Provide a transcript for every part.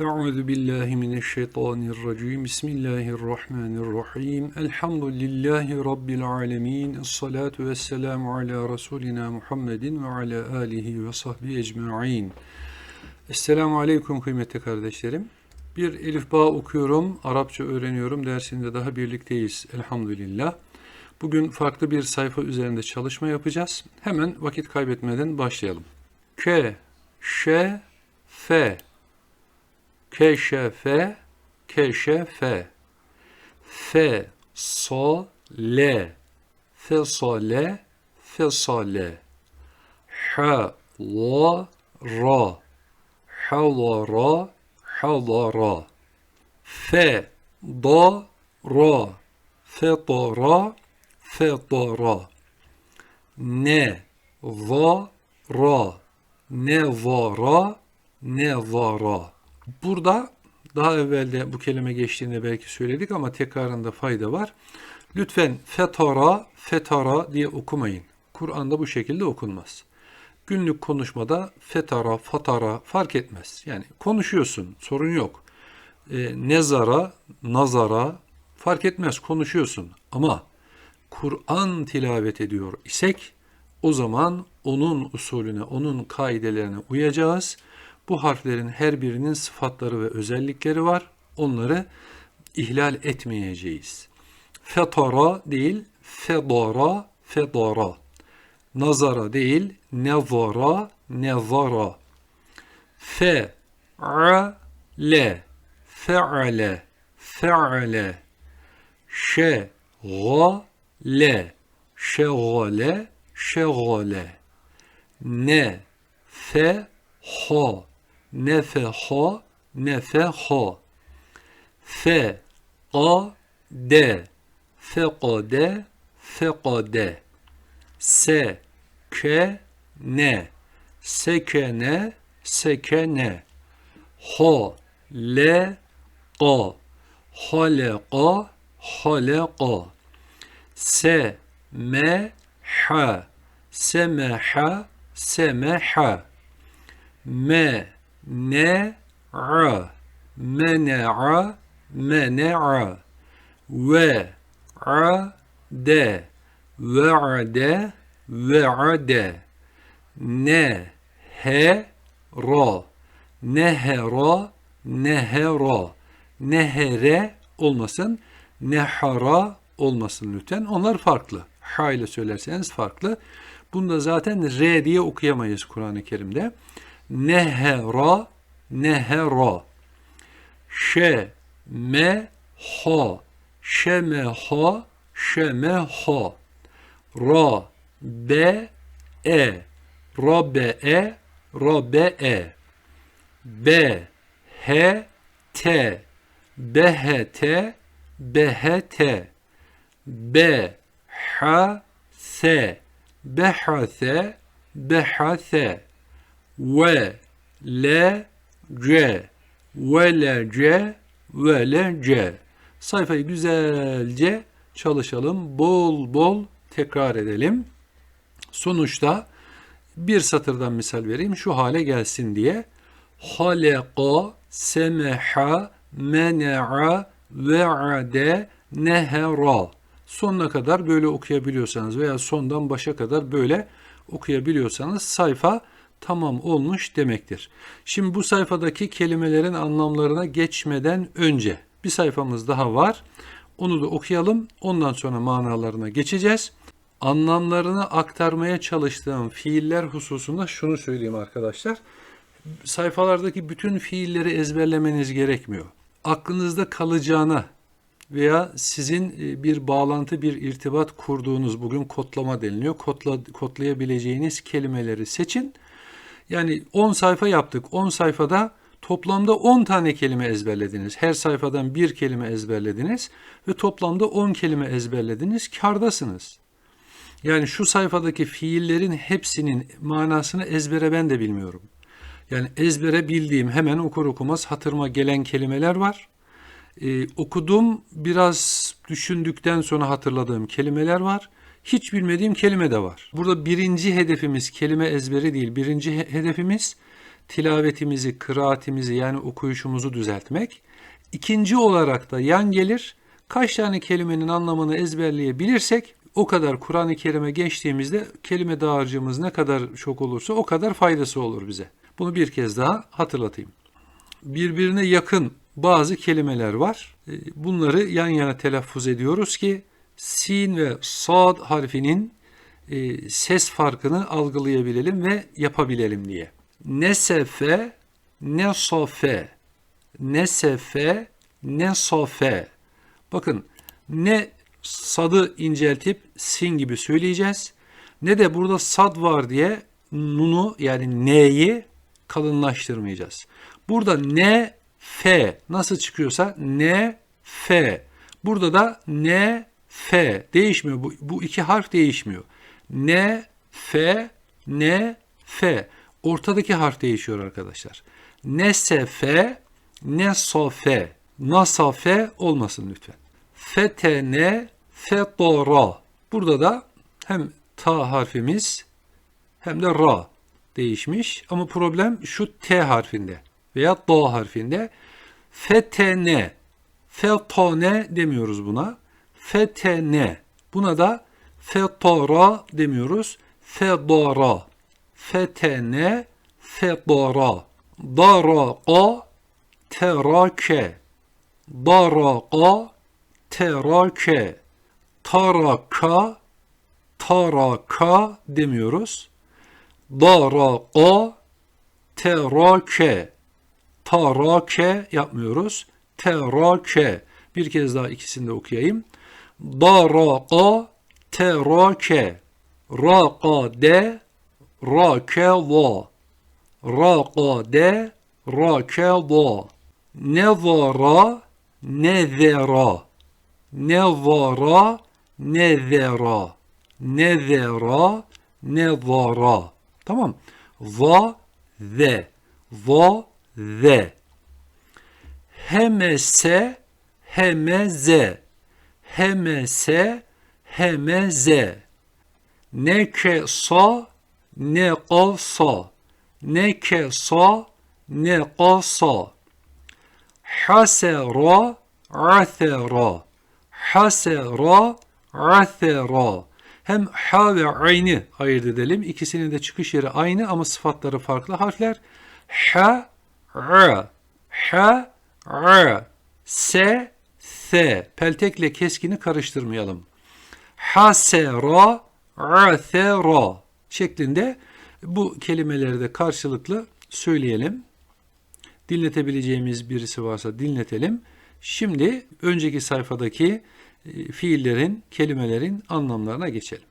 Euzu billahi mineşşeytanirracim. Bismillahirrahmanirrahim. Elhamdülillahi rabbil alamin. Essalatu vesselamu ala rasulina Muhammedin ve ala alihi ve sahbihi ecmaîn. Esselamu aleyküm kıymetli kardeşlerim. Bir elif bağ okuyorum, Arapça öğreniyorum. Dersinde daha birlikteyiz elhamdülillah. Bugün farklı bir sayfa üzerinde çalışma yapacağız. Hemen vakit kaybetmeden başlayalım. K, Ş, F, keşefe, keşefe, fe, so, le, fesale, fesale, ha, la, ra, halara, halara, fe, da, ra, fetara, fetara, ne, va, ra, ne vara, ne vara. Burada daha evvelde bu kelime geçtiğinde belki söyledik ama tekrarında fayda var. Lütfen fetara, fetara diye okumayın. Kur'an'da bu şekilde okunmaz. Günlük konuşmada fetara, fatara fark etmez. Yani konuşuyorsun, sorun yok. E, nezara, nazara fark etmez, konuşuyorsun. Ama Kur'an tilavet ediyor isek o zaman onun usulüne, onun kaidelerine uyacağız bu harflerin her birinin sıfatları ve özellikleri var. Onları ihlal etmeyeceğiz. Fetara değil, fedara, fedara. Nazara değil, nevara, nevara. Fe, a, le, fe'ale, fe'ale. Şe, ga, le, şegale, şegale. Ne, fe, ha nefeha nefeha. Fe a de fekade fekade. Se ke ne sekene sekene. Ha le qa halqa halqa se me ha semeha semeha. Me ne'a mene'a mene'a ve ade ve'ade. Ve'ade. Ne he ra nehera. Nehera. Nehere olmasın. Nehara olmasın lütfen. Onlar farklı. Ha ile söylerseniz farklı. Bunda zaten R diye okuyamayız Kur'an-ı Kerim'de nehera nehera. Şe me ha şeme ha şeme ha ra be e. Rabe e rabe e. Be he te behete behete be ha se behase behase ve le ce ve le ce ve le ce sayfayı güzelce çalışalım. Bol bol tekrar edelim. Sonuçta bir satırdan misal vereyim şu hale gelsin diye. Haleka, semeha, mene'a, ve'ade, nehera. Sonuna kadar böyle okuyabiliyorsanız veya sondan başa kadar böyle okuyabiliyorsanız sayfa tamam olmuş demektir. Şimdi bu sayfadaki kelimelerin anlamlarına geçmeden önce bir sayfamız daha var. Onu da okuyalım. Ondan sonra manalarına geçeceğiz. Anlamlarını aktarmaya çalıştığım fiiller hususunda şunu söyleyeyim arkadaşlar. Sayfalardaki bütün fiilleri ezberlemeniz gerekmiyor. Aklınızda kalacağına veya sizin e, bir bağlantı, bir irtibat kurduğunuz bugün kodlama deniliyor. Kodla, kodlayabileceğiniz kelimeleri seçin yani 10 sayfa yaptık. 10 sayfada toplamda 10 tane kelime ezberlediniz. Her sayfadan bir kelime ezberlediniz ve toplamda 10 kelime ezberlediniz. Kardasınız. Yani şu sayfadaki fiillerin hepsinin manasını ezbere ben de bilmiyorum. Yani ezbere bildiğim hemen okur okumaz hatırıma gelen kelimeler var. Ee, okudum biraz düşündükten sonra hatırladığım kelimeler var hiç bilmediğim kelime de var. Burada birinci hedefimiz kelime ezberi değil. Birinci hedefimiz tilavetimizi, kıraatimizi yani okuyuşumuzu düzeltmek. İkinci olarak da yan gelir. Kaç tane kelimenin anlamını ezberleyebilirsek o kadar Kur'an-ı Kerim'e geçtiğimizde kelime dağarcığımız ne kadar çok olursa o kadar faydası olur bize. Bunu bir kez daha hatırlatayım. Birbirine yakın bazı kelimeler var. E, Bunları yan yana telaffuz ediyoruz ki sin ve sad harfinin e, ses farkını algılayabilelim ve yapabilelim diye. Nesefe, nesofe, nesefe, nesofe. Bakın ne sadı inceltip sin gibi söyleyeceğiz. Ne de burada sad var diye nunu yani ne'yi kalınlaştırmayacağız. Burada ne f nasıl çıkıyorsa ne f. Burada da ne f değişmiyor. Bu, bu iki harf değişmiyor. Ne f ne f. Ortadaki harf değişiyor arkadaşlar. Ne sofe. Nasafe olmasın lütfen. Fetene fetara. Burada da hem ta harfimiz hem de ra değişmiş. Ama problem şu T harfinde veya da harfinde. Fetene, fetane demiyoruz buna. Fetene. Buna da fetara demiyoruz. Fedara. Fetene, fedara. Daraka, terake. Daraka, terake. Taraka, taraka demiyoruz. Daraka, terake. Tarake yapmıyoruz. Terake. Bir kez daha ikisini de okuyayım. Daraka, terake. Rakade, rakeva. Rakade, rakeva. Nevara, nevera. Nevara, nevera. Nevera, nevara. Tamam. Va, ve. Va, ve. Hemese, hemeze. Hemese, hemeze. Ne kesa, ne kasa. Ne kesa, ne kasa. Hasera, athera. Hasera, athera. Hem ha ve aynı ayırt edelim. İkisinin de çıkış yeri aynı ama sıfatları farklı harfler. Ha, ra, ha, ra, se, se. Peltekle keskini karıştırmayalım. Hasera, athera şeklinde bu kelimeleri de karşılıklı söyleyelim. Dinletebileceğimiz birisi varsa dinletelim. Şimdi önceki sayfadaki e, fiillerin, kelimelerin anlamlarına geçelim.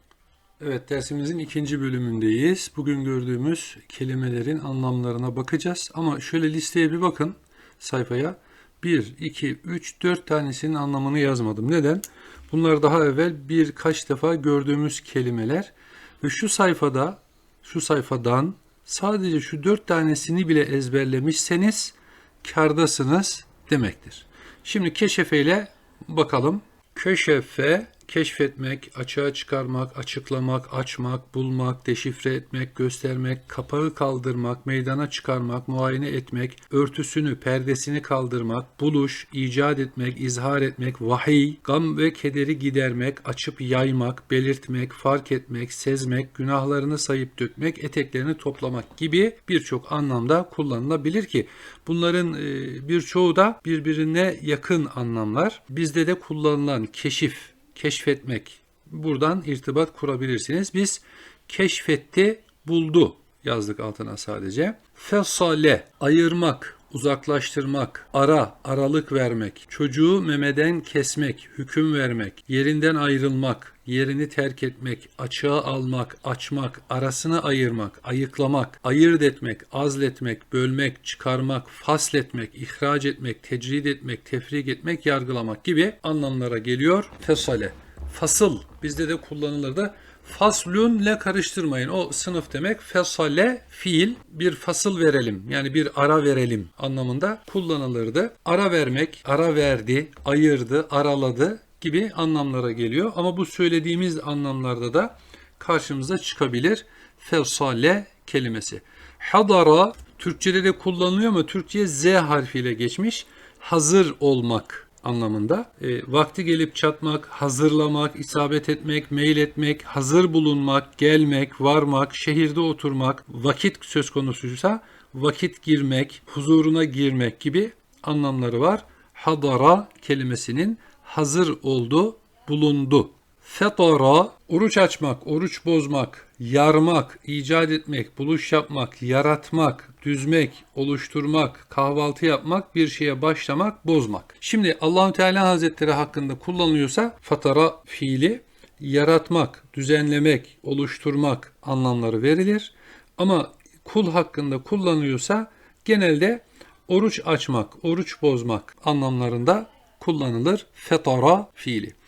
Evet dersimizin ikinci bölümündeyiz. Bugün gördüğümüz kelimelerin anlamlarına bakacağız. Ama şöyle listeye bir bakın sayfaya. 1, 2, 3, 4 tanesinin anlamını yazmadım. Neden? Bunlar daha evvel birkaç defa gördüğümüz kelimeler. Ve şu sayfada, şu sayfadan sadece şu 4 tanesini bile ezberlemişseniz kardasınız demektir. Şimdi keşefe ile bakalım. Keşefe, keşfetmek, açığa çıkarmak, açıklamak, açmak, bulmak, deşifre etmek, göstermek, kapağı kaldırmak, meydana çıkarmak, muayene etmek, örtüsünü, perdesini kaldırmak, buluş, icat etmek, izhar etmek, vahiy, gam ve kederi gidermek, açıp yaymak, belirtmek, fark etmek, sezmek, günahlarını sayıp dökmek, eteklerini toplamak gibi birçok anlamda kullanılabilir ki bunların e, birçoğu da birbirine yakın anlamlar. Bizde de kullanılan keşif, keşfetmek. Buradan irtibat kurabilirsiniz. Biz keşfetti, buldu yazdık altına sadece. Fesale, ayırmak, uzaklaştırmak, ara, aralık vermek, çocuğu memeden kesmek, hüküm vermek, yerinden ayrılmak, yerini terk etmek, açığa almak, açmak, arasını ayırmak, ayıklamak, ayırt etmek, azletmek, bölmek, çıkarmak, fasletmek, ihraç etmek, tecrid etmek, tefrik etmek, yargılamak gibi anlamlara geliyor. Fesale, fasıl bizde de kullanılır da Faslunle karıştırmayın. O sınıf demek. Fesale fiil bir fasıl verelim. Yani bir ara verelim anlamında kullanılırdı. Ara vermek, ara verdi, ayırdı, araladı gibi anlamlara geliyor. Ama bu söylediğimiz anlamlarda da karşımıza çıkabilir. Fesale kelimesi. Hadara Türkçede de kullanılıyor ama Türkçe'ye Z harfiyle geçmiş. Hazır olmak anlamında. E, vakti gelip çatmak, hazırlamak, isabet etmek, mail etmek, hazır bulunmak, gelmek, varmak, şehirde oturmak, vakit söz konusuysa vakit girmek, huzuruna girmek gibi anlamları var. Hadara kelimesinin hazır oldu, bulundu. Fetara, oruç açmak, oruç bozmak, yarmak, icat etmek, buluş yapmak, yaratmak, düzmek, oluşturmak, kahvaltı yapmak, bir şeye başlamak, bozmak. Şimdi Allahu Teala Hazretleri hakkında kullanılıyorsa fatara fiili yaratmak, düzenlemek, oluşturmak anlamları verilir. Ama kul hakkında kullanılıyorsa genelde oruç açmak, oruç bozmak anlamlarında kullanılır fetara fiili.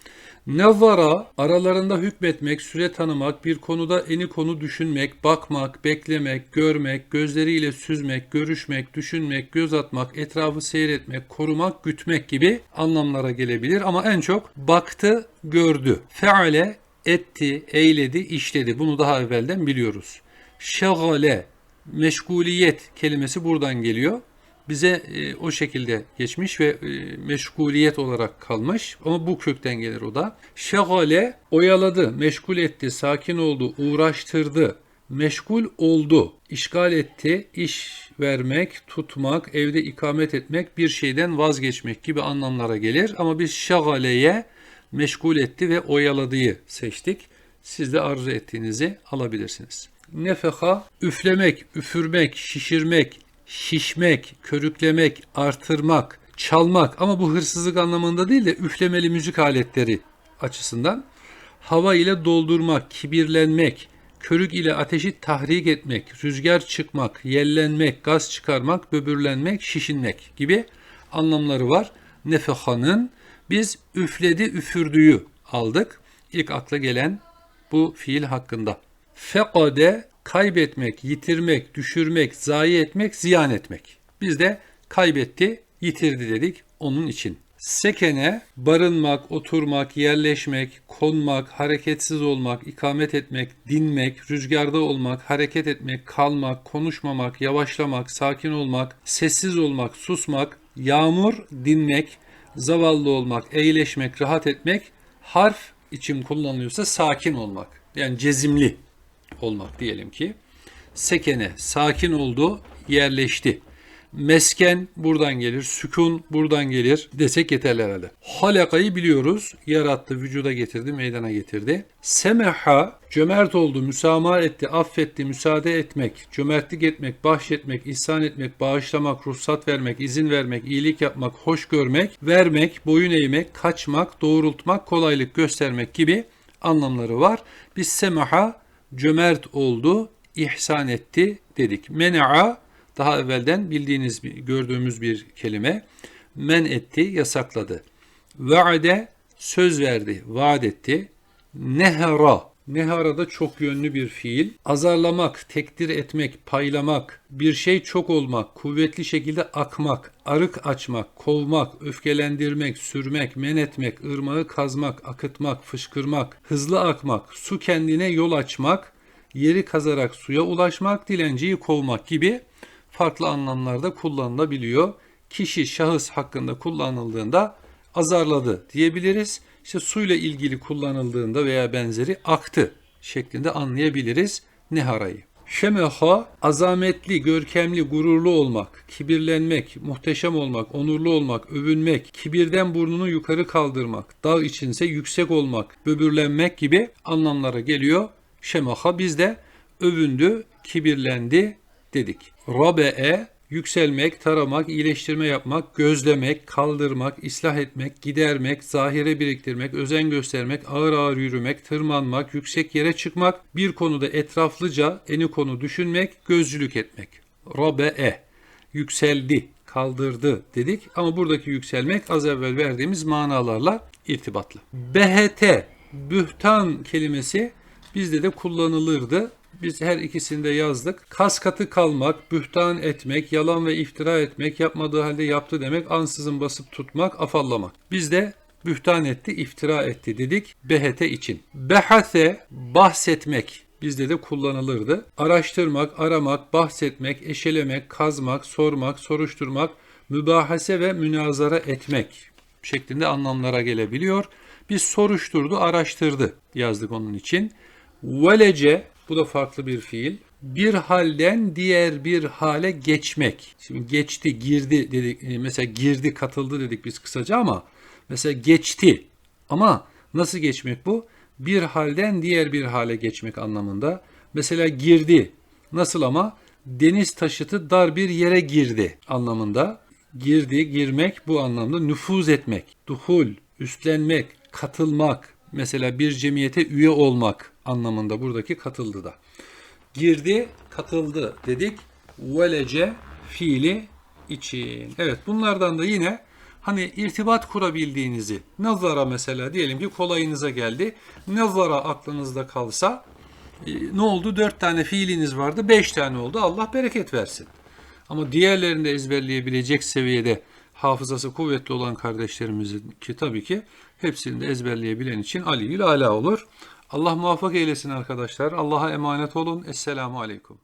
Nevvara aralarında hükmetmek, süre tanımak, bir konuda eni konu düşünmek, bakmak, beklemek, görmek, gözleriyle süzmek, görüşmek, düşünmek, göz atmak, etrafı seyretmek, korumak, gütmek gibi anlamlara gelebilir ama en çok baktı, gördü. Feale etti, eyledi, işledi. Bunu daha evvelden biliyoruz. Şagale, meşguliyet kelimesi buradan geliyor bize e, o şekilde geçmiş ve e, meşguliyet olarak kalmış. Ama bu kökten gelir o da. Şagale oyaladı, meşgul etti, sakin oldu, uğraştırdı, meşgul oldu, işgal etti, iş vermek, tutmak, evde ikamet etmek, bir şeyden vazgeçmek gibi anlamlara gelir. Ama biz şagaleye meşgul etti ve oyaladığı seçtik. Siz de arzu ettiğinizi alabilirsiniz. Nefeha üflemek, üfürmek, şişirmek, şişmek, körüklemek, artırmak, çalmak ama bu hırsızlık anlamında değil de üflemeli müzik aletleri açısından hava ile doldurmak, kibirlenmek, körük ile ateşi tahrik etmek, rüzgar çıkmak, yellenmek, gaz çıkarmak, böbürlenmek, şişinmek gibi anlamları var. Nefehanın biz üfledi, üfürdüğü aldık. İlk akla gelen bu fiil hakkında. Fekade kaybetmek, yitirmek, düşürmek, zayi etmek, ziyan etmek. Biz de kaybetti, yitirdi dedik onun için. Sekene barınmak, oturmak, yerleşmek, konmak, hareketsiz olmak, ikamet etmek, dinmek, rüzgarda olmak, hareket etmek, kalmak, konuşmamak, yavaşlamak, sakin olmak, sessiz olmak, susmak, yağmur, dinmek, zavallı olmak, eğleşmek, rahat etmek, harf için kullanılıyorsa sakin olmak. Yani cezimli olmak diyelim ki. Sekene, sakin oldu, yerleşti. Mesken buradan gelir, sükun buradan gelir desek yeterli herhalde. Halakayı biliyoruz. Yarattı, vücuda getirdi, meydana getirdi. Semeha, cömert oldu, müsamaha etti, affetti, müsaade etmek, cömertlik etmek, bahşetmek, ihsan etmek, bağışlamak, ruhsat vermek, izin vermek, iyilik yapmak, hoş görmek, vermek, boyun eğmek, kaçmak, doğrultmak, kolaylık göstermek gibi anlamları var. Biz semaha cömert oldu, ihsan etti dedik. Mena'a daha evvelden bildiğiniz, gördüğümüz bir kelime. Men etti, yasakladı. Vaade söz verdi, vaat etti. Nehara, nehara da çok yönlü bir fiil. Azarlamak, tekdir etmek, paylamak, bir şey çok olmak, kuvvetli şekilde akmak, arık açmak, kovmak, öfkelendirmek, sürmek, men etmek, ırmağı kazmak, akıtmak, fışkırmak, hızlı akmak, su kendine yol açmak, yeri kazarak suya ulaşmak, dilenciyi kovmak gibi farklı anlamlarda kullanılabiliyor. Kişi şahıs hakkında kullanıldığında azarladı diyebiliriz. İşte suyla ilgili kullanıldığında veya benzeri aktı şeklinde anlayabiliriz neharayı. Şemeha azametli, görkemli, gururlu olmak, kibirlenmek, muhteşem olmak, onurlu olmak, övünmek, kibirden burnunu yukarı kaldırmak, dağ içinse yüksek olmak, böbürlenmek gibi anlamlara geliyor. Şemaha bizde övündü, kibirlendi dedik. Rabe'e yükselmek, taramak, iyileştirme yapmak, gözlemek, kaldırmak, ıslah etmek, gidermek, zahire biriktirmek, özen göstermek, ağır ağır yürümek, tırmanmak, yüksek yere çıkmak, bir konuda etraflıca eni konu düşünmek, gözcülük etmek. Rabe'e yükseldi, kaldırdı dedik ama buradaki yükselmek az evvel verdiğimiz manalarla irtibatlı. BHT, bühtan kelimesi bizde de kullanılırdı. Biz her ikisini de yazdık. Kas katı kalmak, bühtan etmek, yalan ve iftira etmek, yapmadığı halde yaptı demek, ansızın basıp tutmak, afallamak. Biz de bühtan etti, iftira etti dedik BHT için. Behate bahsetmek, bizde de kullanılırdı. Araştırmak, aramak, bahsetmek, eşelemek, kazmak, sormak, soruşturmak, mübahase ve münazara etmek şeklinde anlamlara gelebiliyor. Biz soruşturdu, araştırdı yazdık onun için. Velece, bu da farklı bir fiil. Bir halden diğer bir hale geçmek. Şimdi geçti, girdi dedik. E, Mesela girdi, katıldı dedik biz kısaca ama mesela geçti. Ama nasıl geçmek bu? Bir halden diğer bir hale geçmek anlamında. Mesela girdi. Nasıl ama? Deniz taşıtı dar bir yere girdi anlamında. Girdi, girmek bu anlamda nüfuz etmek, duhul, üstlenmek, katılmak, mesela bir cemiyete üye olmak anlamında buradaki katıldı da. Girdi, katıldı dedik. Velece fiili için. Evet bunlardan da yine hani irtibat kurabildiğinizi nazara mesela diyelim ki kolayınıza geldi. Nazara aklınızda kalsa e, ne oldu? Dört tane fiiliniz vardı. Beş tane oldu. Allah bereket versin. Ama diğerlerini de ezberleyebilecek seviyede hafızası kuvvetli olan kardeşlerimizin ki tabii ki hepsini de ezberleyebilen için Ali ala olur. Allah muvaffak eylesin arkadaşlar. Allah'a emanet olun. Esselamu Aleyküm.